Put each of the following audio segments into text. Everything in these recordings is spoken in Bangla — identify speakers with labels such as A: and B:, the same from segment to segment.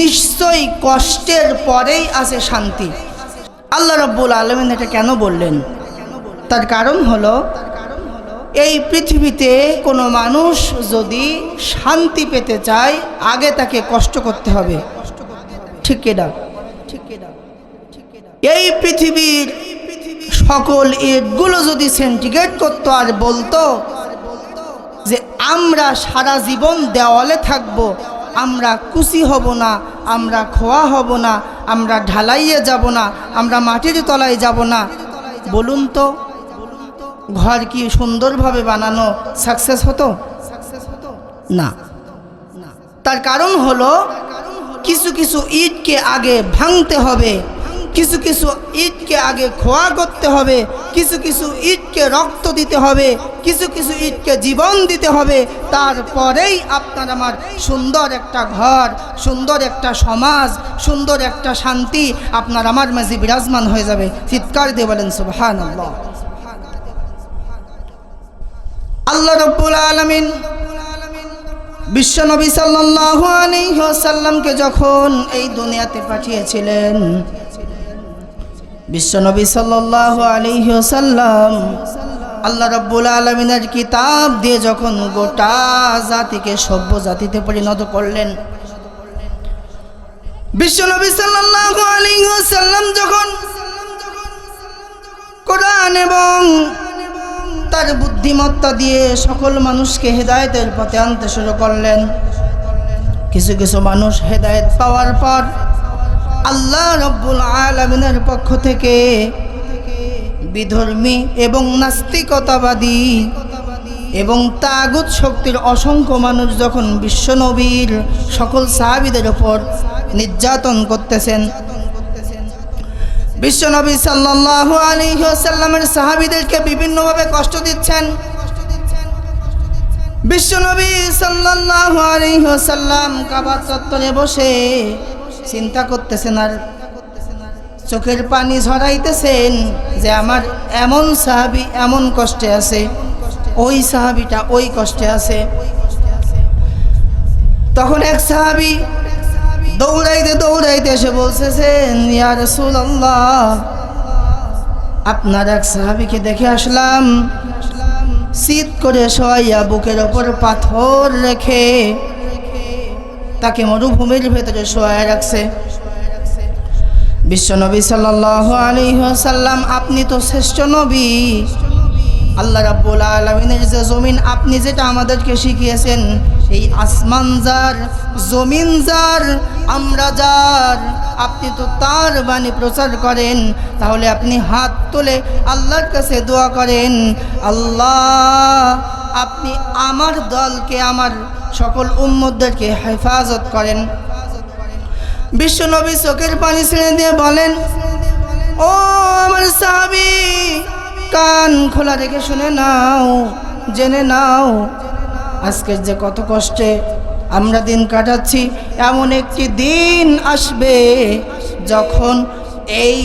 A: নিশ্চয়ই কষ্টের পরেই আছে শান্তি। আল্লাহ রব্বুল আলমিন এটা কেন বললেন? তার কারণ হলো, এই পৃথিবীতে কোনো মানুষ যদি শান্তি পেতে চায়, আগে তাকে কষ্ট করতে হবে। ঠিক কেডা এই পৃথিবীর সকল ইটগুলো যদি সেন্টিগ্রেট করতো আর বলতো যে আমরা সারা জীবন দেওয়ালে থাকব, আমরা কুচি হব না, আমরা খোয়া হব না, আমরা ঢালাইয়ে যাব না, আমরা মাটির তলায় যাব না। বলুন তো, ঘর কি সুন্দরভাবে বানানো সাকসেস হতো? না। তার কারণ হলো, কিছু কিছু ইটকে আগে ভাঙতে হবে, কিছু কিছু ইটকে আগে খোয়া করতে হবে কিছু কিছু ইটকে রক্ত দিতে হবে, কিছু কিছু ইটকে জীবন দিতে হবে, তারপরেই আপনার আমার সুন্দর একটা ঘর, সুন্দর একটা সমাজ, সুন্দর একটা শান্তি আপনার আমার মাঝে বিরাজমান হয়ে যাবে। চিৎকার দিয়ে বলেন সুবহান আল্লাহ রব্বুল আলমিন বিশ্বনবী সাল্লাল্লাহু আলাইহি ওয়াসাল্লামকে যখন এই দুনিয়াতে পাঠিয়েছিলেন বিশ্বনবী সাল্লাল্লাহু আলাইহি ওয়াসাল্লাম আল্লাহ রাব্বুল আলামিনের কিতাব দিয়ে যখন গোটা জাতিকে, সভ্য জাতিতে পরিণত করলেন, বিশ্বনবী সাল্লাল্লাহু আলাইহি ওয়াসাল্লাম যখন কোরআন এবং তার বুদ্ধিমত্তা দিয়ে সকল মানুষকে হেদায়েতের পথে আনতে শুরু করলেন, কিছু কিছু মানুষ হেদায়েত পাওয়ার পর আল্লাহ রব্বুল আলমিনের পক্ষ থেকে বিধর্মী এবং নাস্তিকতাবাদী এবং তাগুত শক্তির অসংখ্য মানুষ যখন বিশ্বনবীর সকল সাহাবিদের ওপর নির্যাতন করতেছেন বিশ্বনবী সাল্লাল্লাহু আলাইহি ওয়াসাল্লামের সাহাবিদেরকে বিভিন্নভাবে কষ্ট দিচ্ছেন। বিশ্বনবী সাল্লাল্লাহু আলাইহি ওয়াসাল্লাম কাবা চত্বরে বসে চিন্তা করতেছেন আর চোখের পানি ঝরাইতেছেন যে আমার এমন সাহাবি এমন কষ্টে আছে, ওই সাহাবিটা ওই কষ্টে আছে। তখন এক সাহাবি দৌড়াইতে দৌড়াইতে এসে বলতেছেন, ইয়া রাসূলুল্লাহ, আপনার এক সাহাবিকে দেখে আসলাম। শীত করে শোয়াইয়া বুকের ওপর পাথর রেখে তাকে মরুভূমির ভেতরে শোয়ায় রাখছে। বিশ্বনবী সাল্লাল্লাহু আলী সাল্লাম আপনি তো শ্রেষ্ঠ নবী। আল্লাহ রাব্বুল আলমিনের যে জমিন, আপনি যেটা আমাদেরকে শিখিয়েছেন, এই আসমান যার, জমিন যার, আমরা যার আপনি তো তার বাণী প্রচার করেন, তাহলে আপনি হাত তুলে আল্লাহর কাছে দোয়া করেন, আল্লাহ আপনি আমার দলকে, আমার সকল উম্মদদেরকে হেফাজত করেন। বিশ্বনবী চোখের পানি ছেড়ে দিয়ে বলেন, ও আমার সাহাবি, কান খোলা রেখে শুনে নাও, জেনে নাও, আজকের যে কত কষ্টে আমরা দিন কাটাচ্ছি, এমন একটি দিন আসবে যখন এই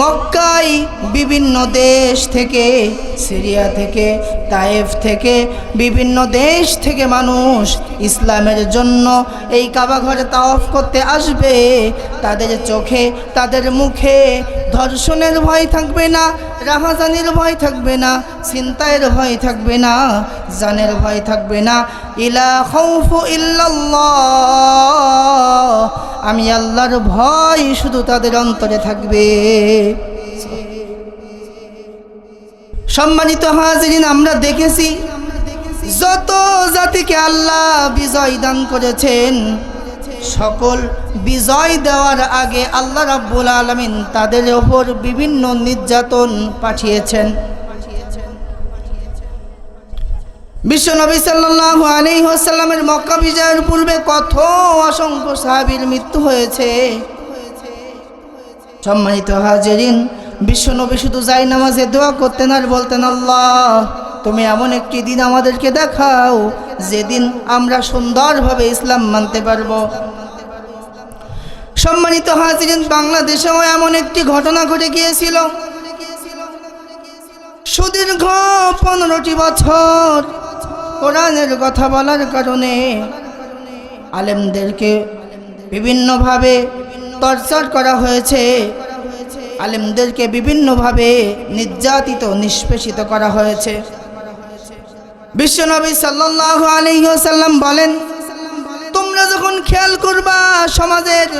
A: মক্কায় বিভিন্ন দেশ থেকে, সিরিয়া থেকে, তায়েফ থেকে, বিভিন্ন দেশ থেকে মানুষ ইসলামের জন্য এই কাবা ঘরে তাওয়াফ করতে আসবে। তাদের চোখে, তাদের মুখে ধর্ষণের ভয় থাকবে না, রাহাজানির ভয় থাকবে না চিন্তায়ের ভয় থাকবে না জানের ভয় থাকবে না। ইলা খৌফু ইল্লাল্লাহ। আমি আল্লাহর ভয় শুধু তাদের অন্তরে থাকবে। সম্মানিত হাজিরিন, আমরা দেখেছি যত জাতিকে আল্লাহ বিজয় দান করেছেন, সকল বিজয় দেওয়ার আগে আল্লাহ রাব্বুল আলমিন তাদের ওপর বিভিন্ন নির্যাতন পাঠিয়েছেন। বিশ্বনবী সাল্লাল্লাহু আলাইহি ওয়াসাল্লামের মক্কা বিজয়ের পূর্বে কত অসংখ্য সাহাবীর মৃত্যু হয়েছে। সম্মানিত হাজিরিন বিশ্বনবী শুধু যাই নামাজে দোয়া করতেন আর বলতেন, আল্লাহ, তুমি এমন একটি দিন আমাদেরকে দেখাও যেদিন আমরা সুন্দরভাবে ইসলাম মানতে পারব। সম্মানিত হাজিরিন, বাংলাদেশেও এমন একটি ঘটনা ঘটে গিয়েছিল। সুদীর্ঘ পনেরোটি বছর কোরআনের কথা বলার কারণে আলেমদেরকে বিভিন্নভাবে টর্চার করা হয়েছে। আলেমদেরকে বিভিন্নভাবে নির্যাতিত, নিষ্পেষিত করা হয়েছে। বিশ্বনবী সাল্লাহ আলহিহাসাল্লাম বলেন, তোমরা যখন খেয়াল করবা, সমাজের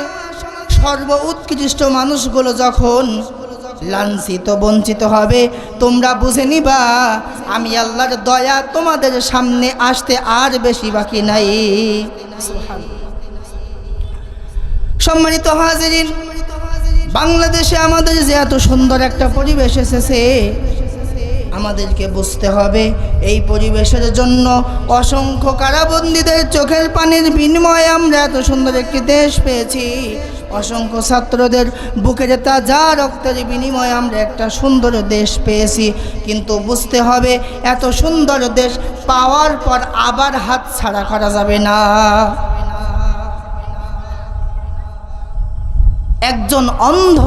A: সর্ব উৎকৃষ্ট মানুষগুলো যখন লাঞ্ছিত, বঞ্চিত হবে। তোমরা বুঝে নিবা, আমি আল্লাহর দয়া তোমাদের সামনে আসতে আর বেশি বাকি নাই। সম্মানিত হাজিরিন, বাংলাদেশে আমাদের যে এত সুন্দর একটা পরিবেশ এসেছে, আমাদেরকে বুঝতে হবে, এই পরিবেশের জন্য অসংখ্য কারাবন্দীদের চোখের পানির বিনিময়ে আমরা এত সুন্দর একটি দেশ পেয়েছি। অসংখ্য ছাত্রদের বুকে বুকের তাজা রক্তের বিনিময়ে আমরা একটা সুন্দর দেশ পেয়েছি, কিন্তু বুঝতে হবে এত সুন্দর দেশ পাওয়ার পর আবার হাত ছাড়া করা যাবে না। একজন অন্ধ,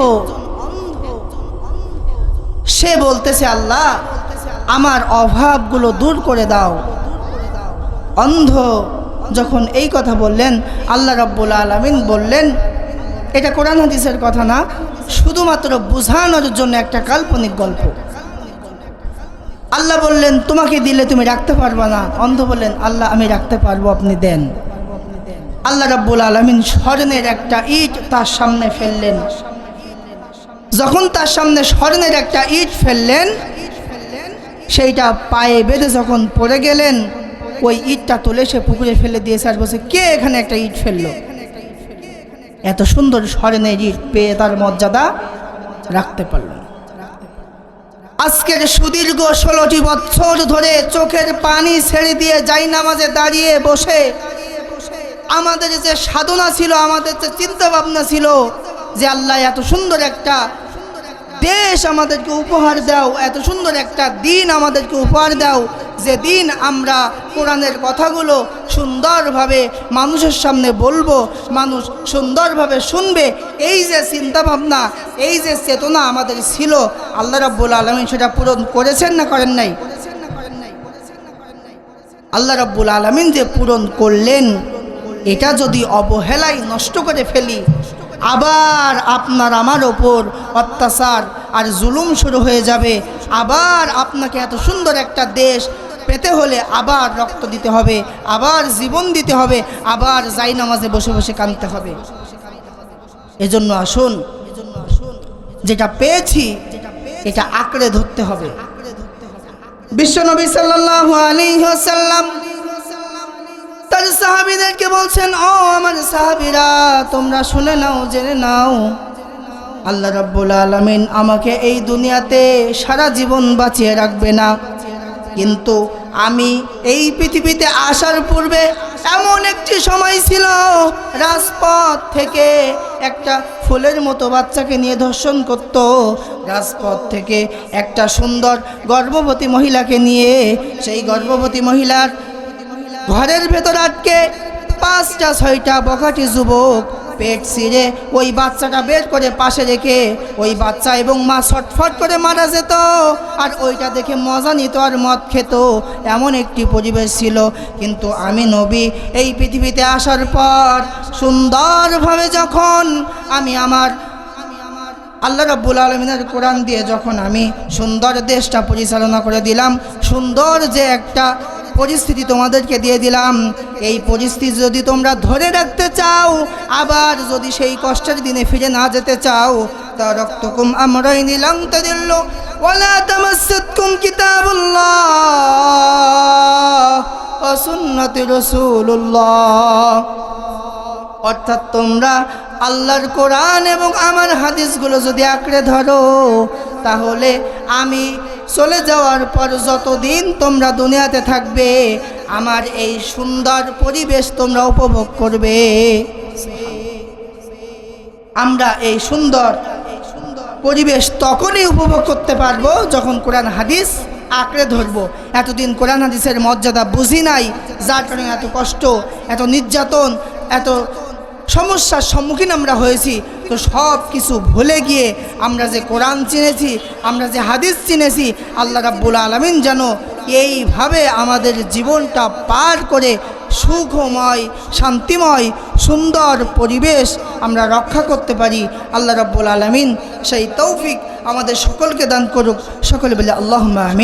A: সে বলতেছে, আল্লাহ, আমার অভাবগুলো দূর করে দাও। অন্ধ যখন এই কথা বললেন, আল্লাহ রব্বুল আলমিন বললেন এটা কোরআন হাদিসের কথা না, শুধুমাত্র বোঝানোর জন্য একটা কাল্পনিক গল্প। আল্লাহ বললেন, তোমাকে দিলে তুমি রাখতে পারবা না। অন্ধ বললেন, আল্লাহ, আমি রাখতে পারব, আপনি দেন। আল্লাহ রাব্বুল আলমিন স্বর্ণের একটা ইট তার সামনে ফেললেন। যখন তার সামনে স্বর্ণের একটা ইট ফেললেন, সেইটা পায়ে বেঁধে যখন পড়ে গেলেন, ওই ইটটা তুলে সে পুকুরে ফেলে দিয়েছে আর বলছে কে এখানে একটা ইট ফেলল? এত সুন্দর স্বর্ণের ইট পেয়ে তার মর্যাদা রাখতে পারল। আজকের সুদীর্ঘ ষোলোটি বছর ধরে চোখের পানি ছেড়ে দিয়ে যাই নামাজে দাঁড়িয়ে বসে, আমাদের যে সাধনা ছিল, আমাদের যে চিন্তা ভাবনা ছিল যে আল্লাহ এত সুন্দর একটা দেশ আমাদেরকে উপহার দাও। এত সুন্দর একটা দিন আমাদেরকে উপহার দাও। যে দিন আমরা কোরআনের কথাগুলো সুন্দরভাবে মানুষের সামনে বলব, মানুষ সুন্দরভাবে শুনবে, এই যে চিন্তা ভাবনা এই যে চেতনা আমাদের ছিল, আল্লাহ রাব্বুল আলমী সেটা পূরণ করেছেন না করেন নাই? আল্লাহ রাব্বুল আলমিন যে পূরণ করলেন, এটা যদি অবহেলায় নষ্ট করে ফেলি আবার আপনার আমার ওপর অত্যাচার আর জুলুম শুরু হয়ে যাবে। আবার আপনাকে এত সুন্দর একটা দেশ পেতে হলে আবার রক্ত দিতে হবে, আবার জীবন দিতে হবে, আবার যাই নামাজে বসে বসে কাঁদতে হবে। এজন্য আসুন, যেটা পেয়েছি, এটা আঁকড়ে ধরতে হবে। বিশ্বনবী সাল্লাল্লাহু আলাইহি ওয়াসাল্লাম তার সাহাবিদেরকে বলছেন, ও আমার সাহাবিরা, তোমরা শুনে নাও, জেনে নাও। আল্লাহ রাব্বুল আলামিন আমাকে এই দুনিয়াতে সারা জীবন বাঁচিয়ে রাখবে না। কিন্তু আমি এই পৃথিবীতে আসার পূর্বে এমন একটি সময় ছিল, রাজপথ থেকে একটা ফুলের মতো বাচ্চাকে নিয়ে ধর্ষণ করত। রাজপথ থেকে একটা সুন্দর গর্ভবতী মহিলাকে নিয়ে সেই গর্ভবতী মহিলার ঘরের ভেতর আটকে পাঁচটা, ছয়টা বখাটি যুবক পেট ছিঁড়ে ওই বাচ্চাটা বের করে পাশে রেখে ওই বাচ্চা এবং মা ছটফট করে মারা যেত। আর ওইটা দেখে মজা নিত আর মদ খেত। এমন একটি পরিবেশ ছিল। কিন্তু আমি নবী এই পৃথিবীতে আসার পর সুন্দরভাবে যখন আমি আমার, আল্লাহ রাব্বুল আলমিনের কোরআন দিয়ে যখন আমি সুন্দর দেশটা পরিচালনা করে দিলাম, সুন্দর যে একটা পরিস্থিতি তোমাদেরকে দিয়ে দিলাম। এই পরিস্থিতি যদি তোমরা ধরে রাখতে চাও, আবার যদি সেই কষ্টের দিনে ফিরে না যেতে চাও তা রক্তকুম আমরাই নিলাম তো দিল অর্থাৎ তোমরা আল্লাহর কোরআন এবং আমার হাদিসগুলো যদি আঁকড়ে ধরো, তাহলে আমি চলে যাওয়ার পর যতদিন তোমরা দুনিয়াতে থাকবে, আমার এই সুন্দর পরিবেশ তোমরা উপভোগ করবে। আমরা এই সুন্দর পরিবেশ তখনই উপভোগ করতে পারব যখন কোরআন হাদিস আঁকড়ে ধরবো। এতদিন কোরআন হাদিসের মর্যাদা বুঝি নাই, যার কারণে এত কষ্ট, এত নির্যাতন, এত সমস্যার সম্মুখীন আমরা হয়েছি। তো সব কিছু ভুলে গিয়ে আমরা যে কোরআন চিনেছি, আমরা যে হাদিস চিনেছি, আল্লাহ রাব্বুল আলমিন যেন এইভাবে আমাদের জীবনটা পার করে সুখময়, শান্তিময়, সুন্দর পরিবেশ আমরা রক্ষা করতে পারি। আল্লাহ রাব্বুল আলমিন সেই তৌফিক আমাদের সকলকে দান করুক। সকলে বলে আল্লাহ আমিন।